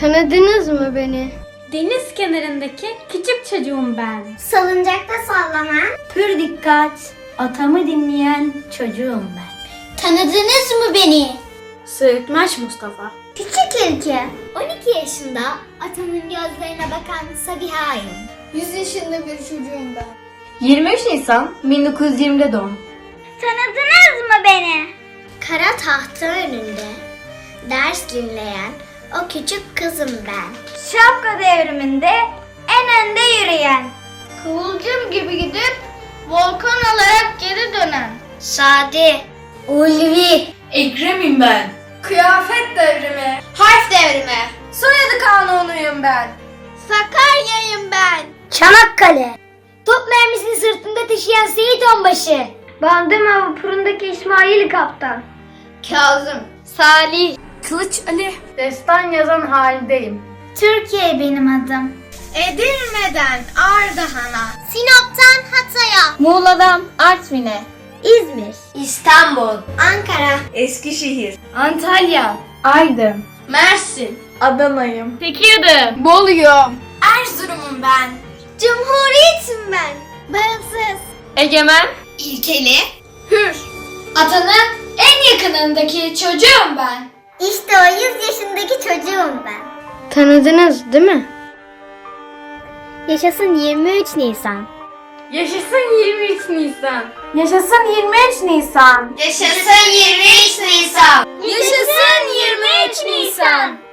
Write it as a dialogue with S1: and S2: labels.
S1: Tanıdınız mı beni?
S2: Deniz kenarındaki küçük çocuğum ben.
S3: Salıncakta sallanan.
S1: Pür dikkat, atamı dinleyen çocuğum ben.
S3: Tanıdınız mı beni?
S2: Söğütmez Mustafa.
S3: Küçük Ülke. 12 yaşında atamın gözlerine bakan Sabiha'yım.
S1: 100 yaşında bir çocuğum ben.
S2: 23 Nisan 1920'de doğum.
S3: Tanıdınız mı beni? Kara tahta önünde ders dinleyen o küçük kızım ben.
S1: Şapka devriminde en önde yürüyen. Kıvılcım gibi gidip volkan olarak geri dönen.
S3: Sadi. Ulvi.
S2: Ekrem'im ben.
S1: Kıyafet devrimi. Harf devrimi. Soyadı kanunuyum ben. Sakarya'yım ben.
S3: Çanakkale. Top mermisini sırtında taşıyan Seyit Onbaşı.
S1: Bandırma vapurundaki İsmail Kaptan. Kazım. Salih.
S2: Kılıç Ali.
S1: Destan yazan haldeyim.
S3: Türkiye benim adım.
S1: Edirne'den Ardahan'a.
S3: Sinop'tan Hatay'a.
S2: Muğla'dan Artvin'e.
S3: İzmir.
S1: İstanbul.
S3: Ankara.
S2: Eskişehir.
S1: Antalya.
S2: Aydın.
S1: Mersin.
S2: Adana'yım.
S1: Tekirdağ. Bolu'yum. Erzurum'um ben.
S3: Cumhuriyetim ben. Bağımsız.
S2: Egemen.
S1: İlkeli. Hür. Atanın en yakınındaki çocuğum ben.
S3: İşte o 100 yaşındaki çocuğum ben.
S1: Tanıdınız değil mi?
S3: Yaşasın 23 Nisan.
S2: Yaşasın 23 Nisan. Yaşasın 23 Nisan.
S1: Yaşasın 23 Nisan. Yaşasın 23 Nisan.